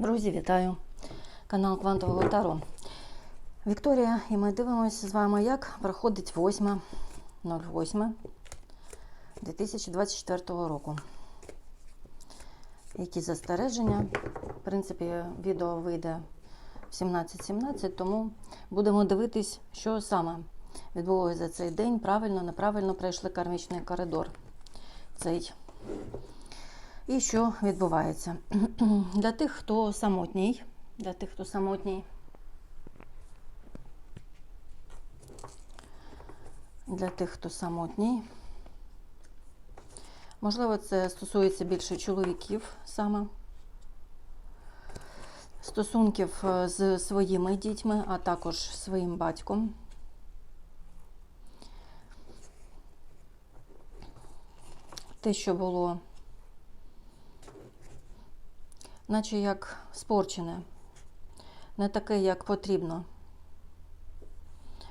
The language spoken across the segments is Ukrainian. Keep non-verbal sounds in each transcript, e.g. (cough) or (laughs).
Друзі, вітаю! Канал Квантового Таро. Вікторія, і ми дивимося з вами, як проходить 8.08 2024 року. Які застереження. В принципі, відео вийде в 17.17, тому будемо дивитись, що саме відбулося за цей день. Правильно, неправильно пройшли кармічний коридор. Цей і що відбувається? (clears throat) Для тих, хто самотній, для тих, хто самотній, для тих, хто самотній. Можливо, це стосується більше чоловіків саме. Стосунків е, з своїми дітьми, а також своїм батьком. Те, що було наче як спорчене, не таке, як потрібно.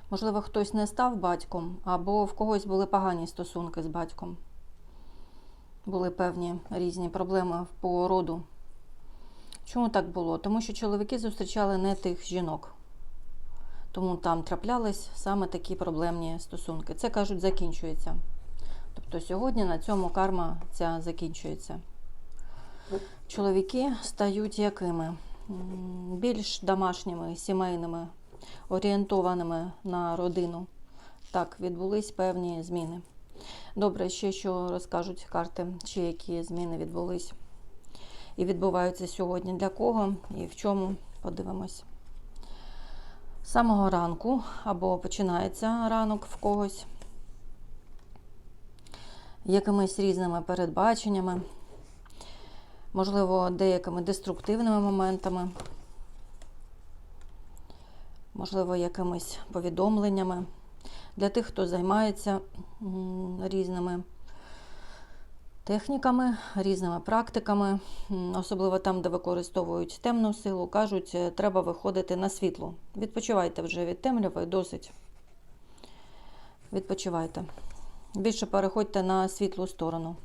Можливо, хтось не став батьком, або в когось були погані стосунки з батьком. Були певні різні проблеми по роду. Чому так було? Тому що чоловіки зустрічали не тих жінок. Тому там траплялись саме такі проблемні стосунки. Це кажуть, закінчується. Тобто сьогодні на цьому карма ця закінчується чоловіки стають якими? Більш домашніми, сімейними, орієнтованими на родину. Так, відбулись певні зміни. Добре, ще що розкажуть карти, чи які зміни відбулись і відбуваються сьогодні. Для кого і в чому подивимось. З самого ранку або починається ранок в когось якимись різними передбаченнями можливо, деякими деструктивними моментами, можливо, якимись повідомленнями. Для тих, хто займається різними техніками, різними практиками, особливо там, де використовують темну силу, кажуть, «Е, треба виходити на світло. Відпочивайте вже від темряви, досить. Відпочивайте. Більше переходьте на світлу сторону.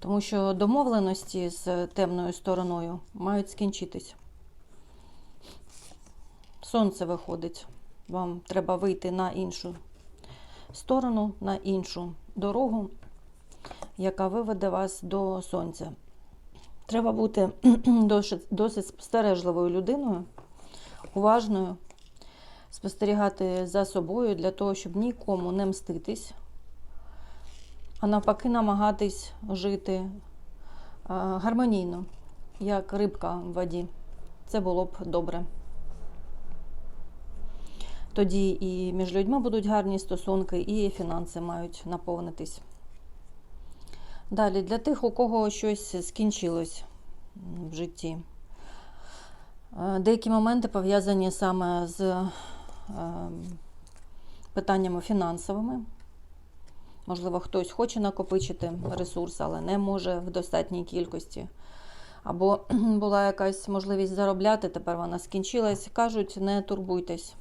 Тому що домовленості з темною стороною мають скінчитись. Сонце виходить. Вам треба вийти на іншу сторону, на іншу дорогу, яка виведе вас до сонця. Треба бути (clears throat) досить спостережливою людиною, уважною, спостерігати за собою для того, щоб нікому не мститись а навпаки, намагатись жити гармонійно, як рибка в воді. Це було б добре. Тоді і між людьми будуть гарні стосунки, і фінанси мають наповнитись. Далі, для тих, у кого щось скінчилось в житті. Деякі моменти пов'язані саме з питаннями фінансовими. Можливо, хтось хоче накопичити ресурс, але не може в достатній кількості. Або (clears throat) була якась можливість заробляти, тепер вона скінчилась. Кажуть, не турбуйтесь,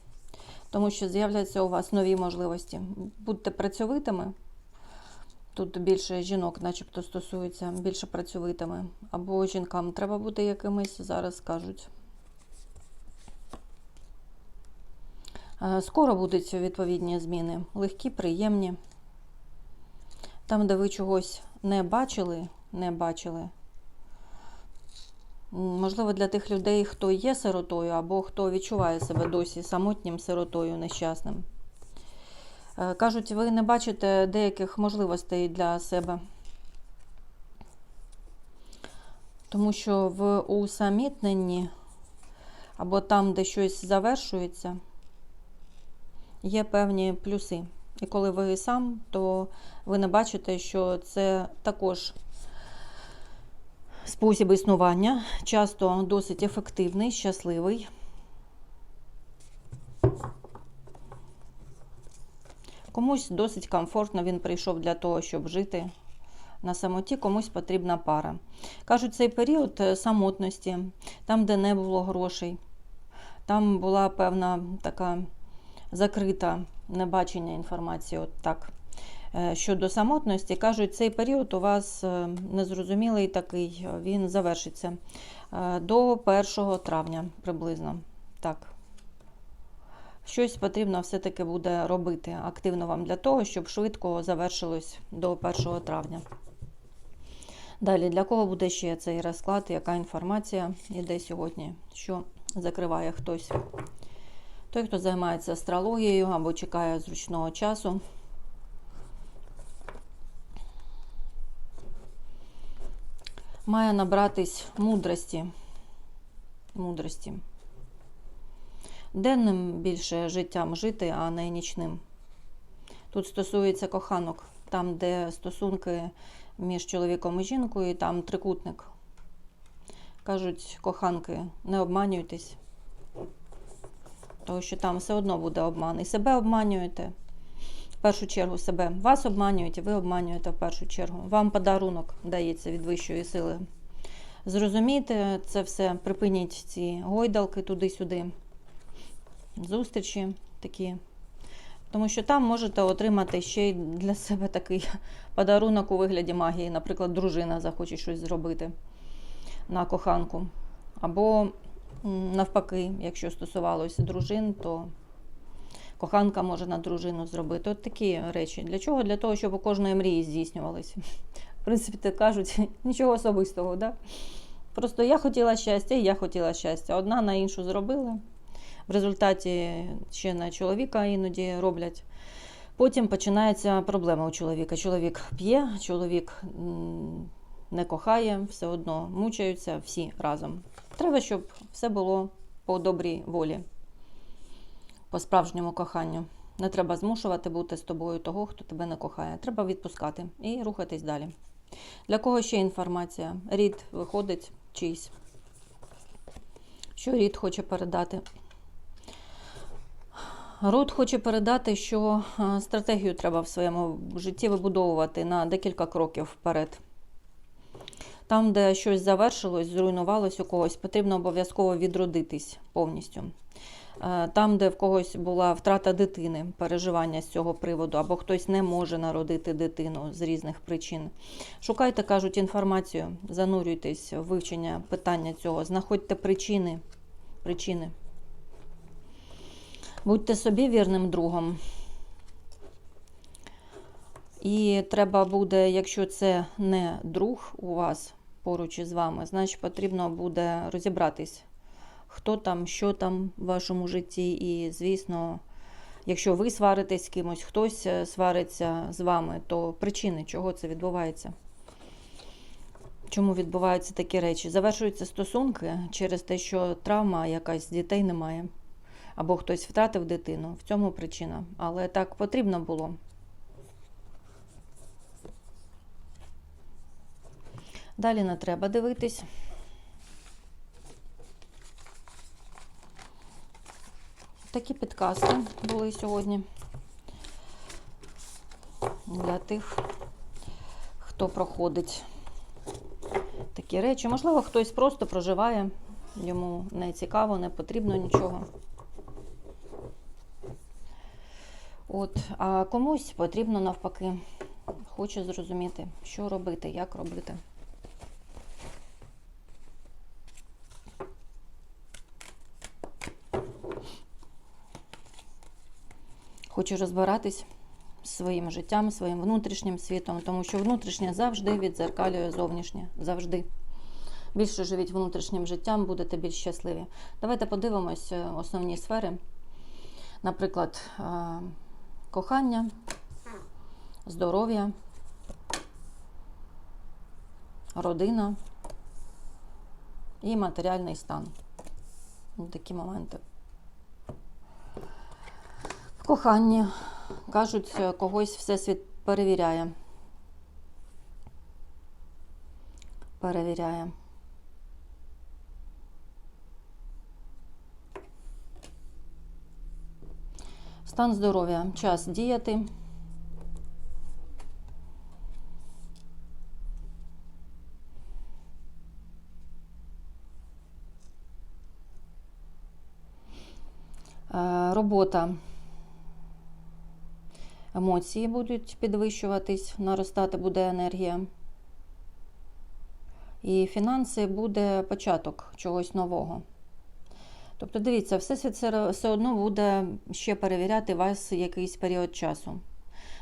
тому що з'являться у вас нові можливості. Будьте працьовитими. Тут більше жінок, начебто, стосується, більше працьовитими. Або жінкам треба бути якимись, зараз кажуть. Е, скоро будуть відповідні зміни. Легкі, приємні. Там, де ви чогось не бачили, не бачили. Можливо, для тих людей, хто є сиротою, або хто відчуває себе досі самотнім сиротою нещасним. Е, кажуть, ви не бачите деяких можливостей для себе. Тому що в усамітненні, або там, де щось завершується, є певні плюси. І коли ви сам, то ви не бачите, що це також спосіб існування, часто досить ефективний, щасливий. Комусь досить комфортно він прийшов для того, щоб жити на самоті, комусь потрібна пара. Кажуть, цей період самотності, там, де не було грошей, там була певна така закрита небачення інформації. от так. Е, Щодо самотності, кажуть, цей період у вас е, незрозумілий такий, він завершиться е, до 1 травня приблизно. Так. Щось потрібно все-таки буде робити активно вам для того, щоб швидко завершилось до 1 травня. Далі, для кого буде ще цей розклад, яка інформація йде сьогодні, що закриває хтось? Той, хто займається астрологією або чекає зручного часу. Має набратись мудрості. Мудрості. Денним більше життям жити, а не нічним. Тут стосується коханок, там, де стосунки між чоловіком і жінкою, там трикутник. Кажуть, коханки, не обманюйтесь, тому що там все одно буде обман. І себе обманюєте. В першу чергу себе. Вас обманюють, і ви обманюєте в першу чергу. Вам подарунок дається від вищої сили. Зрозумійте це все, припиніть ці гойдалки туди-сюди, зустрічі такі. Тому що там можете отримати ще й для себе такий (laughs) подарунок у вигляді магії. Наприклад, дружина захоче щось зробити на коханку. Або навпаки, якщо стосувалося дружин, то коханка може на дружину зробити. От такі речі. Для чого? Для того, щоб у кожної мрії здійснювалися. В принципі, так кажуть, (laughs) нічого особистого, да? Просто я хотіла щастя, і я хотіла щастя. Одна на іншу зробила. В результаті ще на чоловіка іноді роблять. Потім починається проблема у чоловіка. Чоловік п'є, чоловік не кохає, все одно мучаються всі разом. Треба, щоб все було по добрій волі, по справжньому коханню. Не треба змушувати бути з тобою того, хто тебе не кохає. Треба відпускати і рухатись далі. Для кого ще інформація? Рід виходить чийсь. Що рід хоче передати? Род хоче передати, що е, стратегію треба в своєму житті вибудовувати на декілька кроків вперед. Там, де щось завершилось, зруйнувалось у когось, потрібно обов'язково відродитись повністю. Е, Там, де в когось була втрата дитини, переживання з цього приводу, або хтось не може народити дитину з різних причин. Шукайте, кажуть, інформацію, занурюйтесь в вивчення питання цього, знаходьте причини. причини. Будьте собі вірним другом. І треба буде, якщо це не друг у вас поруч із вами, значить потрібно буде розібратись, хто там, що там в вашому житті. І, звісно, якщо ви сваритесь з кимось, хтось е, свариться з вами, то причини, чого це відбувається. Чому відбуваються такі речі? Завершуються стосунки через те, що травма якась дітей немає або хтось втратив дитину. В цьому причина. Але так потрібно було. Далі не треба дивитись. Такі підказки були сьогодні для тих, хто проходить такі речі. Можливо, хтось просто проживає, йому не цікаво, не потрібно нічого. От, а комусь потрібно навпаки, хоче зрозуміти, що робити, як робити. Хоче розбиратись своїм життям, своїм внутрішнім світом, тому що внутрішнє завжди відзеркалює зовнішнє. Завжди. Більше живіть внутрішнім життям, будете більш щасливі. Давайте подивимось е, основні сфери. Наприклад, е, кохання, здоров'я, родина і матеріальний стан. Такі моменти. В коханні, кажуть, когось Всесвіт перевіряє. Перевіряє. Стан здоров'я. Час діяти. Е, Робота. Емоції будуть підвищуватись, наростати буде енергія. І фінанси буде початок чогось нового. Тобто, дивіться, все- все одно буде ще перевіряти вас якийсь період часу.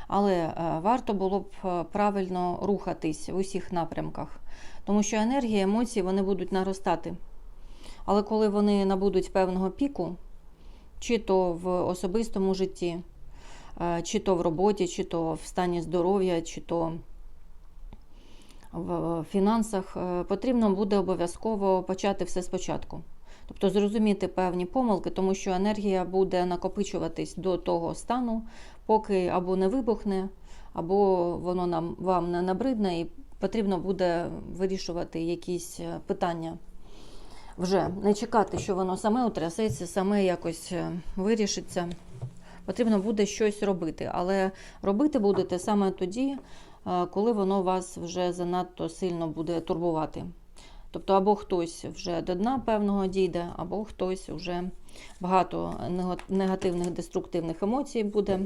Але е, варто було б е, правильно рухатись в усіх напрямках, тому що енергія, емоції вони будуть наростати. Але коли вони набудуть певного піку, чи то в особистому житті, чи то в роботі, чи то в стані здоров'я, чи то в фінансах, е, потрібно буде обов'язково почати все спочатку. Тобто зрозуміти певні помилки, тому що енергія буде накопичуватись до того стану, поки або не вибухне, або воно нам вам не набридне, і потрібно буде вирішувати якісь е, питання. Вже не чекати, що воно саме утрясеться, саме якось е, вирішиться. Потрібно буде щось робити, але робити будете саме тоді, е, коли воно вас вже занадто сильно буде турбувати. Тобто, або хтось вже до дна певного дійде, або хтось вже багато негативних деструктивних емоцій буде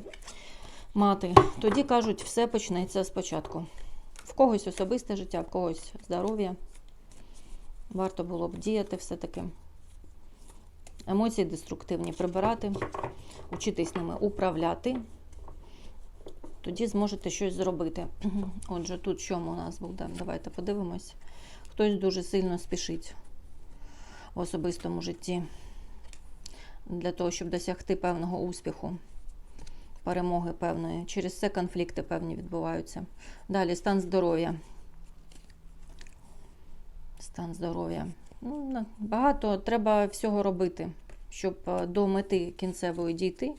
мати. Тоді кажуть, все почнеться спочатку. В когось особисте життя, в когось здоров'я. Варто було б діяти все-таки. Емоції деструктивні прибирати, учитись ними управляти. Тоді зможете щось зробити. (clears throat) Отже, тут що у нас буде? Давайте подивимось. Хтось дуже сильно спішить в особистому житті для того, щоб досягти певного успіху, перемоги певної. Через це конфлікти певні відбуваються. Далі стан здоров'я. Стан здоров'я. Ну, багато треба всього робити, щоб е, до мети кінцевої дійти.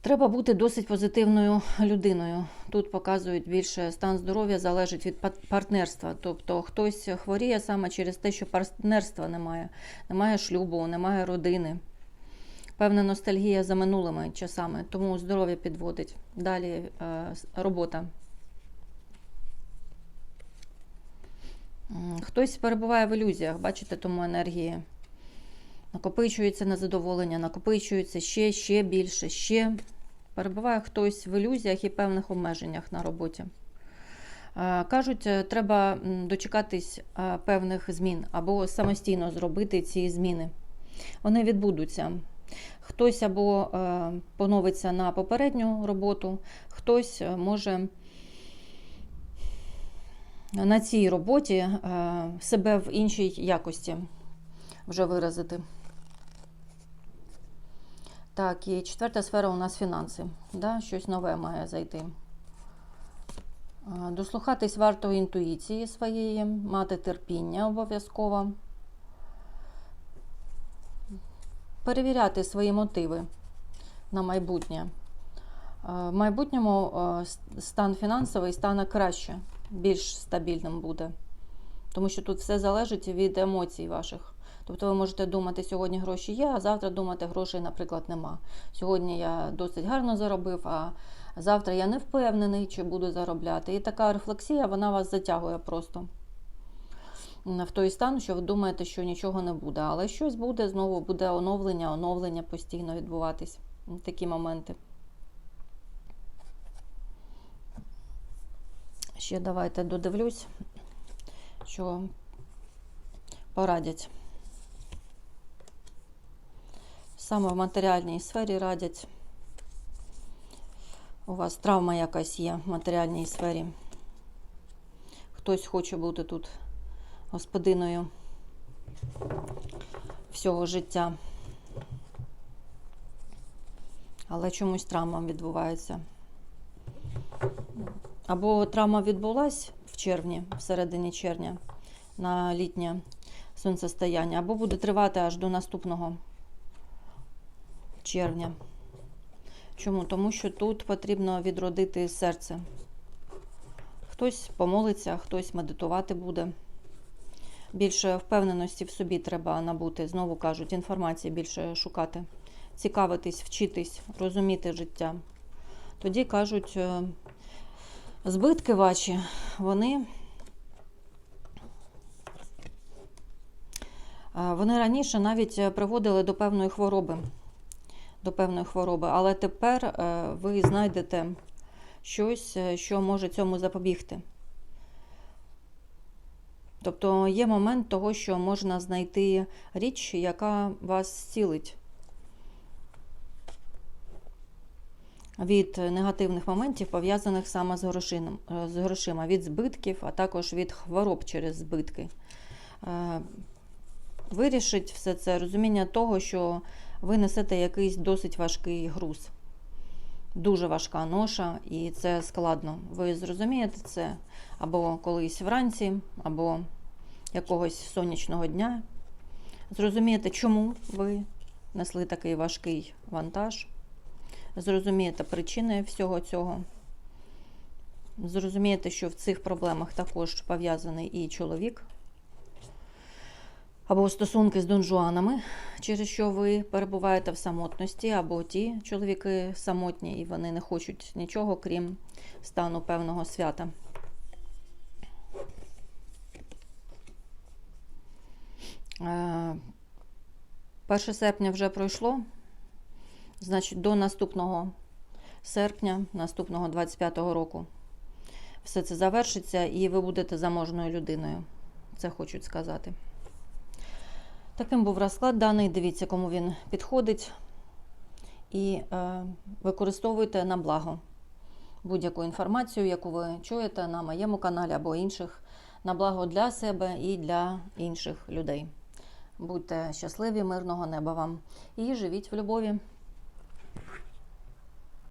Треба бути досить позитивною людиною. Тут показують більше стан здоров'я залежить від партнерства. Тобто хтось хворіє саме через те, що партнерства немає, немає шлюбу, немає родини. Певна ностальгія за минулими часами, тому здоров'я підводить. Далі е, робота. Хтось перебуває в ілюзіях, бачите, тому енергії. Накопичується незадоволення, накопичується ще, ще більше, ще. Перебуває хтось в ілюзіях і певних обмеженнях на роботі. Е, Кажуть, е, треба дочекатись е, певних змін або самостійно зробити ці зміни. Вони відбудуться. Хтось або поновиться на попередню роботу, хтось може на цій роботі е, себе в іншій якості вже виразити. Так, і четверта сфера у нас фінанси. Да? Щось нове має зайти. Дослухатись варто інтуїції своєї, мати терпіння обов'язково. Перевіряти свої мотиви на майбутнє. В майбутньому стан фінансовий стане краще, більш стабільним буде. Тому що тут все залежить від емоцій ваших. Тобто ви можете думати, сьогодні гроші є, а завтра думати, грошей, наприклад, нема. Сьогодні я досить гарно заробив, а завтра я не впевнений, чи буду заробляти. І така рефлексія, вона вас затягує просто в той стан, що ви думаєте, що нічого не буде. Але щось буде, знову буде оновлення, оновлення постійно відбуватись. Такі моменти. Ще давайте додивлюсь, що порадять. Саме в матеріальній сфері радять. У вас травма якась є в матеріальній сфері. Хтось хоче бути тут господиною всього життя. Але чомусь травма відбувається. Або травма відбулась в червні, в середині червня, на літнє сонцестояння, або буде тривати аж до наступного червня. Чому? Тому що тут потрібно відродити серце. Хтось помолиться, хтось медитувати буде. Більше впевненості в собі треба набути. Знову кажуть, інформації більше шукати, цікавитись, вчитись, розуміти життя. Тоді кажуть, е, збитки ваші, вони, е, вони раніше навіть приводили до певної хвороби. до певної хвороби, але тепер е, ви знайдете щось, е, що може цьому запобігти. Тобто є момент того, що можна знайти річ, яка вас зцілить від негативних моментів, пов'язаних саме з, грошином, е, з грошима, від збитків, а також від хвороб через збитки. Е, Вирішить все це розуміння того, що ви несете якийсь досить важкий груз. Дуже важка ноша, і це складно. Ви зрозумієте це або колись вранці, або якогось сонячного дня. Зрозумієте, чому ви несли такий важкий вантаж. Зрозумієте причини всього цього. Зрозумієте, що в цих проблемах також пов'язаний і чоловік, або стосунки з донжуанами, через що ви перебуваєте в самотності, або ті чоловіки самотні, і вони не хочуть нічого, крім стану певного свята. Е, 1 серпня вже пройшло. Значить, до наступного серпня, наступного 25-го року, все це завершиться, і ви будете заможною людиною. Це хочуть сказати. Таким був розклад даний. Дивіться, кому він підходить. І е, використовуйте на благо будь-яку інформацію, яку ви чуєте на моєму каналі або інших, на благо для себе і для інших людей. Будьте щасливі, мирного неба вам і живіть в любові.